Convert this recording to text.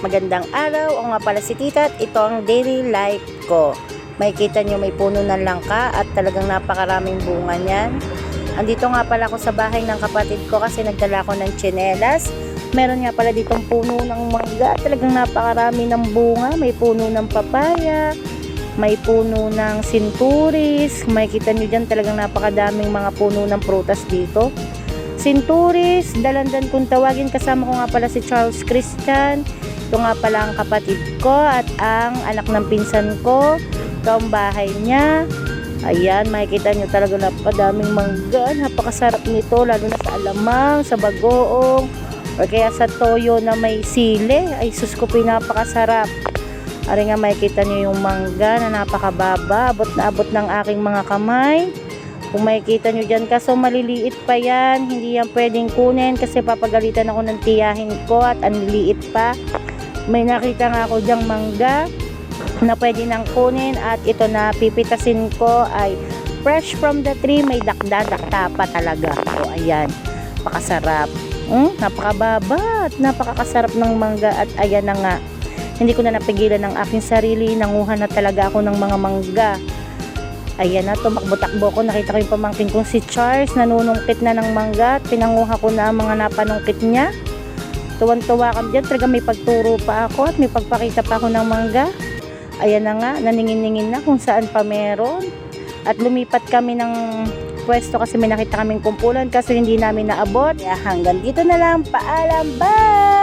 Magandang araw, o nga pala si Tita at ito ang daily life ko. May kita nyo may puno ng langka at talagang napakaraming bunga niyan. Andito nga pala ako sa bahay ng kapatid ko kasi nagdala ko ng tsinelas. Meron nga pala ditong puno ng mangga. Talagang napakarami ng bunga. May puno ng papaya. May puno ng sinturis. May kita nyo dyan talagang napakadaming mga puno ng prutas dito. Sinturis, dalandan kung tawagin. Kasama ko nga pala si Charles Christian. Ito nga pala ang kapatid ko at ang anak ng pinsan ko. Ito ang bahay niya. Ayan, makikita nyo talaga napakadaming mangga. Napakasarap nito, lalo na sa alamang, sa bagoong, o kaya sa toyo na may sili. Ay, sus ko pinapakasarap. Ari nga makikita nyo yung mangga na napakababa. Abot na abot ng aking mga kamay. Kung makikita nyo dyan, kaso maliliit pa yan. Hindi yan pwedeng kunin kasi papagalitan ako ng tiyahin ko at ang liliit pa. May nakita nga ako dyang mangga na pwede nang kunin at ito na pipitasin ko ay fresh from the tree. May dakda-dakta pa talaga. So, ayan. Pakasarap. Hmm? Napakababa napakakasarap ng mangga at ayan na nga. Hindi ko na napigilan ng aking sarili. Nanguha na talaga ako ng mga mangga. Ayan na, tumakbo-takbo ko. Nakita ko yung pamangkin kong si Charles. Nanunungkit na ng mangga. Pinanguha ko na ang mga napanungkit niya. Tuwan-tuwa kami dyan. Talaga may pagturo pa ako at may pagpakita pa ako ng mangga. Ayan na nga, naningin-ningin na kung saan pa meron. At lumipat kami ng pwesto kasi may nakita kaming kumpulan kasi hindi namin naabot. Hanggang dito na lang. Paalam. Bye!